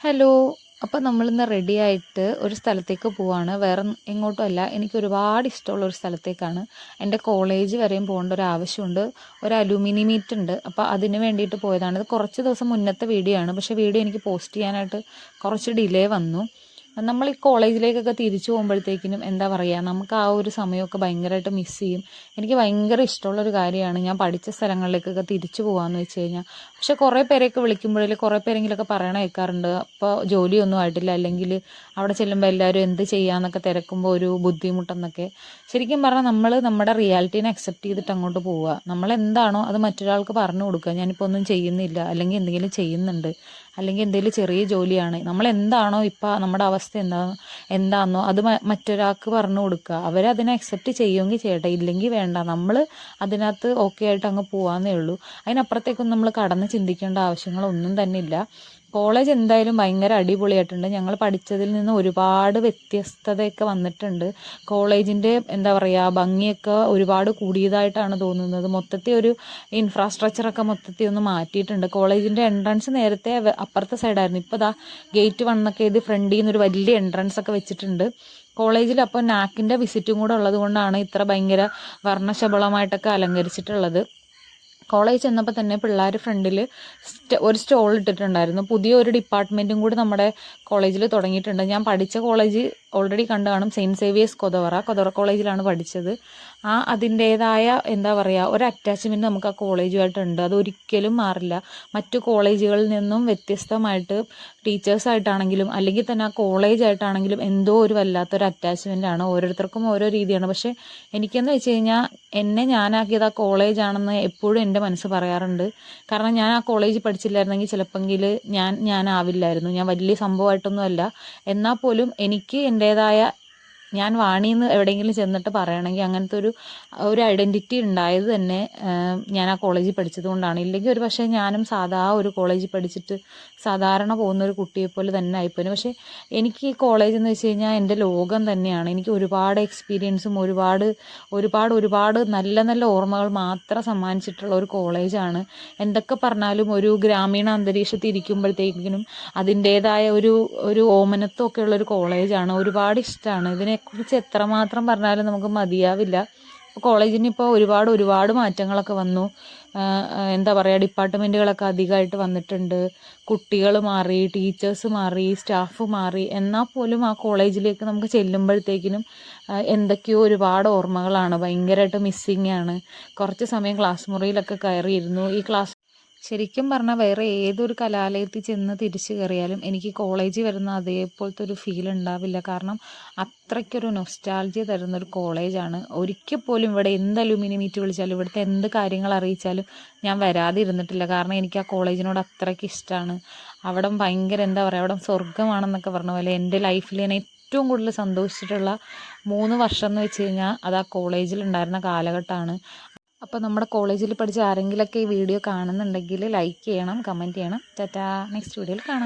Hello അപ്പോൾ നമ്മളിന്ന് ready ആയിട്ട് ഒരു സ്ഥലത്തേക്ക് പോവാണ്. വേറെ എങ്ങോട്ടും അല്ല. എനിക്ക് ഒരുപാട് ഇഷ്ടമുള്ള ഒരു സ്ഥലത്തേക്കാണ്. എന്റെ കോളേജ് വരെയും പോകേണ്ട ഒരു ആവശ്യമുണ്ട്. ഒരു അലുമിനി മീറ്റ് ഉണ്ട്. അപ്പോൾ അതിന് വേണ്ടിയിട്ട് പോയതാണ്. ഇത് കുറച്ച് ദിവസം മുന്നത്തെ വീഡിയോ ആണ്. പക്ഷേ വീഡിയോ എനിക്ക് പോസ്റ്റ് ചെയ്യാനായിട്ട് കുറച്ച് ഡിലേ വന്നു. നമ്മൾ ഈ കോളേജിലേക്കൊക്കെ തിരിച്ചു പോകുമ്പോഴത്തേക്കിനും എന്താ പറയുക നമുക്ക് ആ ഒരു സമയമൊക്കെ ഭയങ്കരമായിട്ട് മിസ് ചെയ്യും. എനിക്ക് ഭയങ്കര ഇഷ്ടമുള്ളൊരു കാര്യമാണ് ഞാൻ പഠിച്ച സ്ഥലങ്ങളിലേക്കൊക്കെ തിരിച്ചു പോകാമെന്ന് വെച്ച് കഴിഞ്ഞാൽ പക്ഷെ കുറേ പേരെയൊക്കെ വിളിക്കുമ്പോഴേ കുറേ പേരെങ്കിലൊക്കെ പറയണ കേൾക്കാറുണ്ട്. അപ്പോൾ ജോലിയൊന്നും ആയിട്ടില്ല. അല്ലെങ്കിൽ അവിടെ ചെല്ലുമ്പോൾ എല്ലാവരും എന്ത് ചെയ്യാമെന്നൊക്കെ തിരക്കുമ്പോൾ ഒരു ബുദ്ധിമുട്ടെന്നൊക്കെ. ശരിക്കും പറഞ്ഞാൽ നമ്മൾ നമ്മുടെ റിയാലിറ്റീനെ അക്സെപ്റ്റ് ചെയ്തിട്ട് അങ്ങോട്ട് പോവുക നമ്മൾ എന്താണോ അത് മറ്റൊരാൾക്ക് പറഞ്ഞു കൊടുക്കുക. ഞാനിപ്പോൾ ഒന്നും ചെയ്യുന്നില്ല. അല്ലെങ്കിൽ എന്തെങ്കിലും ചെയ്യുന്നുണ്ട്. അല്ലെങ്കിൽ എന്തെങ്കിലും ചെറിയ ജോലിയാണ്. നമ്മൾ എന്താണോ ഇപ്പം നമ്മുടെ അവസ്ഥ എന്താ എന്താണെന്നോ അത് മറ്റൊരാൾക്ക് പറഞ്ഞു കൊടുക്കുക. അവരതിനെ അക്സെപ്റ്റ് ചെയ്യുമെങ്കിൽ ചെയ്യട്ടെ. ഇല്ലെങ്കിൽ വേണ്ട. നമ്മൾ അതിനകത്ത് ഓക്കെ ആയിട്ട് അങ്ങ് പോകാമെന്നേ ഉള്ളൂ. അതിനപ്പുറത്തേക്കൊന്നും നമ്മൾ കടന്ന് ചിന്തിക്കേണ്ട ആവശ്യങ്ങളൊന്നും തന്നെ ഇല്ല കോളേജ് എന്തായാലും ഭയങ്കര അടിപൊളിയായിട്ടുണ്ട്. ഞങ്ങൾ പഠിച്ചതിൽ നിന്ന് ഒരുപാട് വ്യത്യസ്തതയൊക്കെ വന്നിട്ടുണ്ട്. കോളേജിന്റെ എന്താ പറയുക ഭംഗിയൊക്കെ ഒരുപാട് കൂടിയതായിട്ടാണ് തോന്നുന്നത്. മൊത്തത്തിൽ ഒരു ഇൻഫ്രാസ്ട്രക്ചറൊക്കെ മൊത്തത്തിൽ ഒന്ന് മാറ്റിയിട്ടുണ്ട്. കോളേജിന്റെ എൻട്രൻസ് നേരത്തെ അപ്പുറത്തെ സൈഡായിരുന്നു ഇപ്പോൾ ദാ ഗേറ്റ് വണ്ണൊക്കെ ഇത് ഫ്രണ്ടിൽ നിന്ന് ഒരു വലിയ എൻട്രൻസ് ഒക്കെ വെച്ചിട്ടുണ്ട്. കോളേജിൽ അപ്പോൾ നാക്കിന്റെ വിസിറ്റും കൂടെ ഉള്ളത് കൊണ്ടാണ് ഇത്ര ഭയങ്കര വർണശബളമായിട്ടൊക്കെ അലങ്കരിച്ചിട്ടുള്ളത്. കോളേജ് ചെന്നപ്പോൾ തന്നെ പിള്ളേർ ഫ്രണ്ടിൽ ഒരു സ്റ്റോൾ ഇട്ടിട്ടുണ്ടായിരുന്നു. പുതിയ ഒരു ഡിപ്പാർട്ട്മെന്റും കൂടി നമ്മുടെ കോളേജിൽ തുടങ്ങിയിട്ടുണ്ട്. ഞാൻ പഠിച്ച കോളേജ് ഓൾറെഡി കണ്ടു കാണും. Saint Xavier's Kothavara. കൊതവറ കോളേജിലാണ് പഠിച്ചത്. ആ അതിന്റേതായ എന്താ പറയുക ഒരു അറ്റാച്ച്മെന്റ് നമുക്ക് ആ കോളേജുമായിട്ടുണ്ട്. അത് ഒരിക്കലും മാറില്ല. മറ്റു കോളേജുകളിൽ നിന്നും വ്യത്യസ്തമായിട്ട് ടീച്ചേഴ്സായിട്ടാണെങ്കിലും അല്ലെങ്കിൽ തന്നെ ആ കോളേജായിട്ടാണെങ്കിലും എന്തോ ഒരു വല്ലാത്തൊരു അറ്റാച്ച്മെന്റാണ് ഓരോരുത്തർക്കും ഓരോ രീതിയാണ്. പക്ഷേ എനിക്കെന്ന് വെച്ച് കഴിഞ്ഞാൽ എന്നെ ഞാനാക്കിയത് ആ കോളേജാണെന്ന് എപ്പോഴും എന്റെ മനസ്സ് പറയാറുണ്ട്. കാരണം ഞാൻ ആ കോളേജിൽ പഠിച്ചില്ലായിരുന്നെങ്കിൽ ചിലപ്പെങ്കിൽ ഞാൻ ഞാനാവില്ലായിരുന്നു. ഞാൻ വലിയ സംഭവമായിട്ടൊന്നുമല്ല. എന്നാൽ പോലും എനിക്ക് എന്റേതായ ഞാൻ വാണിന്ന് എവിടെയെങ്കിലും ചെന്നിട്ട് പറയണമെങ്കിൽ അങ്ങനത്തെ ഒരു ഒരു ഐഡന്റിറ്റി ഉണ്ടായത് തന്നെ ഞാൻ ആ കോളേജിൽ പഠിച്ചത് കൊണ്ടാണ് ഇല്ലെങ്കിൽ ഒരു പക്ഷേ ഞാനും സാധാ ഒരു കോളേജിൽ പഠിച്ചിട്ട് സാധാരണ പോകുന്ന ഒരു കുട്ടിയെ പോലെ തന്നെ ആയിപ്പോയി. പക്ഷേ എനിക്ക് ഈ കോളേജ് എന്ന് വെച്ച് കഴിഞ്ഞാൽ എന്റെ ലോകം തന്നെയാണ്. എനിക്ക് ഒരുപാട് എക്സ്പീരിയൻസും ഒരുപാട് ഒരുപാട് ഒരുപാട് നല്ല നല്ല ഓർമ്മകൾ മാത്രം സമ്മാനിച്ചിട്ടുള്ള ഒരു കോളേജാണ് എന്തൊക്കെ പറഞ്ഞാലും ഒരു ഗ്രാമീണ അന്തരീക്ഷത്തിൽ ഇരിക്കുമ്പോഴത്തേക്കിനും അതിന്റേതായ ഒരു ഒരു ഓമനത്വമൊക്കെ ഉള്ള ഒരു കോളേജാണ് ഒരുപാട് ഇഷ്ടമാണ്. ഇതിനെ കുറിച്ച് എത്രമാത്രം പറഞ്ഞാലും നമുക്ക് മതിയാവില്ല. കോളേജിന് ഇപ്പോൾ ഒരുപാട് ഒരുപാട് മാറ്റങ്ങളൊക്കെ വന്നു. എന്താ പറയുക ഡിപ്പാർട്ട്മെന്റുകളൊക്കെ അധികമായിട്ട് വന്നിട്ടുണ്ട്. കുട്ടികൾ മാറി ടീച്ചേഴ്സ് മാറി സ്റ്റാഫ് മാറി. എന്നാൽ പോലും ആ കോളേജിലേക്ക് നമുക്ക് ചെല്ലുമ്പോഴത്തേക്കിനും എന്തൊക്കെയോ ഒരുപാട് ഓർമ്മകളാണ്. ഭയങ്കരമായിട്ട് മിസ്സിങ് ആണ്. കുറച്ച് സമയം ക്ലാസ് മുറിയിലൊക്കെ കയറിയിരുന്നു. ഈ ക്ലാസ് ശരിക്കും പറഞ്ഞാൽ വേറെ ഏതൊരു കലാലയത്തിൽ ചെന്ന് തിരിച്ചു കയറിയാലും എനിക്ക് കോളേജിൽ വരുന്ന അതേപോലത്തെ ഒരു ഫീൽ ഉണ്ടാവില്ല. കാരണം അത്രയ്ക്കൊരു നൊസ്റ്റാൾജിയ തരുന്ന ഒരു കോളേജാണ് ഒരിക്കൽ പോലും ഇവിടെ എന്ത് അലുമിനി മീറ്റ് വിളിച്ചാലും ഇവിടുത്തെ എന്ത് കാര്യങ്ങൾ അറിയിച്ചാലും ഞാൻ വരാതെ ഇരുന്നിട്ടില്ല കാരണം എനിക്ക് ആ കോളേജിനോട് അത്രയ്ക്ക് ഇഷ്ടമാണ് അവിടെ ഭയങ്കര എന്താ പറയുക അവിടെ സ്വർഗമാണെന്നൊക്കെ പറഞ്ഞ പോലെ എന്റെ ലൈഫിൽ ഞാൻ ഏറ്റവും കൂടുതൽ സന്തോഷിച്ചിട്ടുള്ള മൂന്ന് വർഷം എന്ന് വെച്ച് കഴിഞ്ഞാൽ അത് ആ കോളേജിൽ ഉണ്ടായിരുന്ന കാലഘട്ടമാണ്. അപ്പോൾ നമ്മുടെ കോളേജിൽ പഠിച്ച ആരെങ്കിലുമൊക്കെ ഈ വീഡിയോ കാണുന്നുണ്ടെങ്കിൽ ലൈക്ക് ചെയ്യണം കമന്റ് ചെയ്യണം. ടാറ്റാ. നെക്സ്റ്റ് വീഡിയോയിൽ കാണാം.